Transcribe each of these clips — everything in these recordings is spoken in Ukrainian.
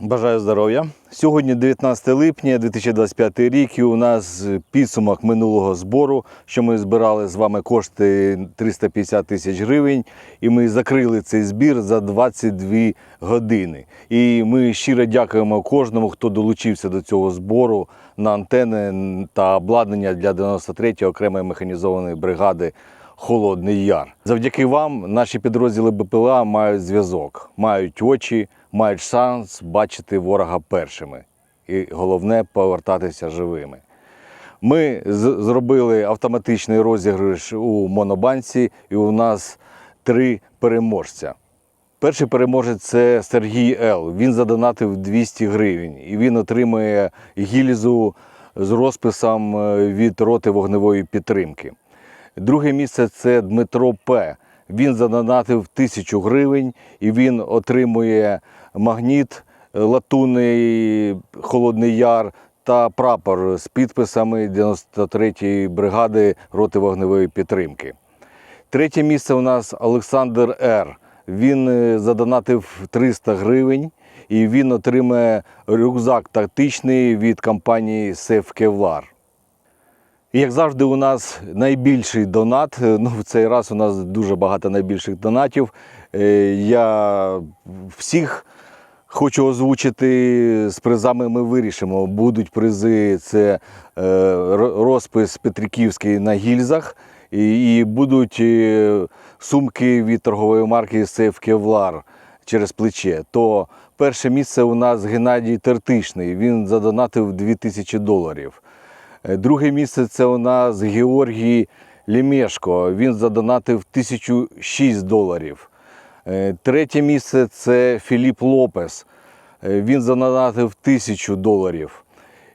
Бажаю здоров'я. Сьогодні 19 липня 2025 рік і у нас підсумок минулого збору, що ми збирали з вами кошти 350 тисяч гривень, і ми закрили цей збір за 22 години. І ми щиро дякуємо кожному, хто долучився до цього збору на антени та обладнання для 93-ї окремої механізованої бригади Холодний Яр. Завдяки вам наші підрозділи БПЛА мають зв'язок, мають очі, мають шанс бачити ворога першими. І головне повертатися живими. Ми зробили автоматичний розіграш у Монобанці, і у нас три переможця. Перший переможець це Сергій Л. Він задонатив 200 гривень і він отримує гільзу з розписом е, від роти вогневої підтримки. Друге місце це Дмитро П. Він задонатив тисячу гривень і він отримує магніт е, латунний Холодний Яр та прапор з підписами 93-ї бригади роти вогневої підтримки. Третє місце у нас Олександр Р. Він е, задонатив 300 гривень і він отримає рюкзак тактичний від компанії Kevlar. Як завжди, у нас найбільший донат. Е, Ну, в цей раз у нас дуже багато найбільших донатів. Е, Я всіх хочу озвучити з призами. Ми вирішимо. Будуть призи. Це е, розпис Петриківський на гільзах, і, будуть сумки від торгової марки Safe Kevlar через плече. То перше місце у нас Геннадій Тертишний. Він задонатив 2000 доларів. Е, Друге місце це у нас Георгій Лемешко. Він задонатив 1006 доларів. Е, Третє місце це Філіп Лопес. Е, Він задонатив 1000 доларів.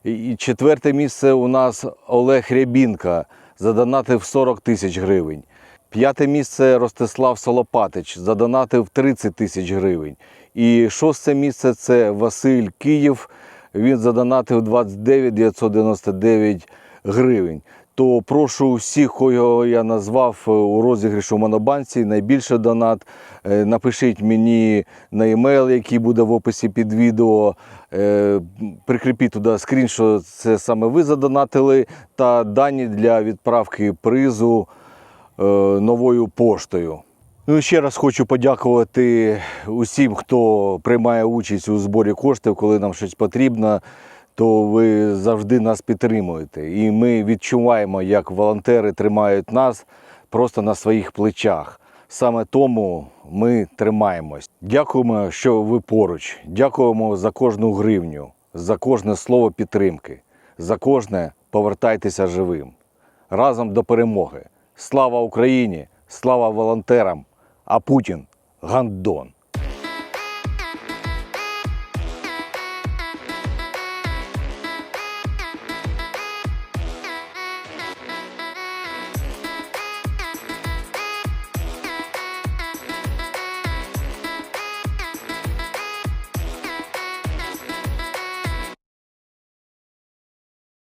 І четверте місце у нас Олег Рябінка задонатив 40 тисяч гривень. П'яте місце Ростислав Солопатич задонатив 30 тисяч гривень. І шосте місце це Василь Київ. Він задонатив 29 999 гривень. То прошу всіх, кого я назвав е, у розігрішу в Монобанці, найбільше донат. е, Напишіть мені на емейл, який буде в описі під відео. Е, Прикріпіть туди скрін, що це саме ви задонатили, та дані для відправки призу новою поштою. Ну ще раз хочу подякувати усім, хто приймає участь у зборі коштів, коли нам щось потрібно, то ви завжди нас підтримуєте. І ми відчуваємо, як волонтери тримають нас просто на своїх плечах. Саме тому ми тримаємось. Дякуємо, що ви поруч. Дякуємо за кожну гривню, за кожне слово підтримки, за кожне повертайтеся живим. Разом до перемоги. Слава Україні! Слава волонтерам! А Путін гандон!